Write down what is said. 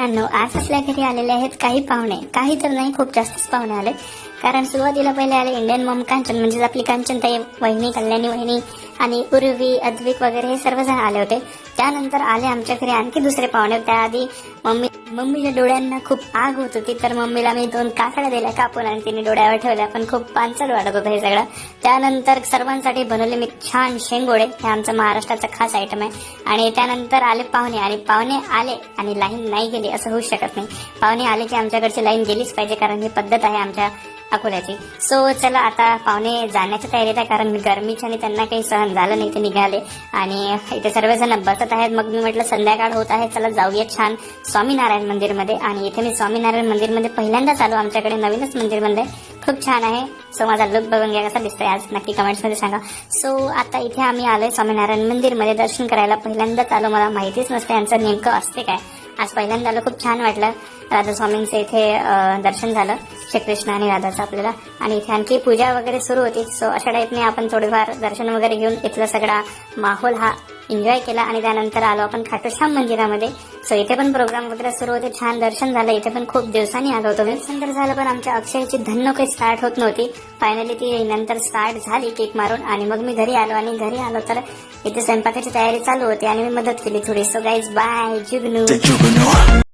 मित्रांनो आज आपल्या घरी आलेले आहेत काही पाहुणे. काही तर नाही खूप जास्तच पाहुणे आले कारण सुरुवातीला पहिले आले इंडियन मॉम कांचन म्हणजेच आपली कांचनताई वहिनी कल्याणी वहिनी आणि उर्वी अद्विक वगैरे हे सर्वजण आले होते. त्यानंतर आले आमच्या घरी आणखी दुसरे पाहुणे. त्याआधी मम्मी मम्मीच्या डोळ्यांना खूप आग होत होती. तर मम्मीला मी दोन काकड्या दिल्या कापून आणि तिने डोळ्यावर ठेवल्या. पण खूप पानसट वाटत होतं हे सगळं. त्यानंतर सर्वांसाठी बनवले मी छान शेंगोळे. हे आमचं महाराष्ट्राचा खास आयटम आहे. आणि त्यानंतर आले पाहुणे. आणि पाहुणे आले आणि लाईन नाही गेली. असं होऊ शकत नाही. पाहुणे आले की आमच्याकडची लाईन गेलीच पाहिजे कारण ही पद्धत आहे आमच्या अकोल्याची. सो चला आता पाहुणे जाण्याच्या तयारीत आहे कारण गरमीच्याने आणि त्यांना काही सहन झालं नाही ते निघाले. आणि इथे सर्वजण बसत आहेत. मग मी म्हटलं संध्याकाळ होत आहे चला जाऊया छान स्वामीनारायण मंदिरमध्ये. आणि इथे मी स्वामीनारायण मंदिरमध्ये पहिल्यांदाच आलो. आमच्याकडे नवीनच मंदिर बनलंय. खूप छान आहे. सो माझा लुक बघून घ्या कसा दिसतोय आज. नक्की कमेंट्समध्ये सांगा. सो आता इथे आम्ही आलोय स्वामीनारायण मंदिरमध्ये. दर्शन करायला पहिल्यांदाच आलो. मला माहितीच नसते यांचं नेमकं असते काय. आज पहिल्यांदा आलो खूप छान वाटलं. राधास्वामींचं इथे दर्शन झालं. श्रीकृष्ण आणि राधाचं आपल्याला. आणि इथे आणखी पूजा वगैरे सुरू होती. सो अशा टाईपने आपण थोडीफार दर्शन वगैरे घेऊन इथला सगळा माहोल हा एन्जॉय केला आणि त्यानंतर आलो आपण खाटूश्याम मंदिरामध्ये. सो इथे पण प्रोग्राम वगैरे सुरू होते. छान दर्शन झालं. इथे पण खूप दिवसांनी आलो होतो. दर्शन तर झालं पण आमच्या अक्षयची धन्नो काही स्टार्ट होत नव्हती. फायनली ती नंतर स्टार्ट झाली केक मारून आणि मग मी घरी आलो आणि घरी आलो तर इथे स्वयंपाकाची तयारी चालू होती आणि मी मदत केली थोडी. सो गाईज बाय जुगनू.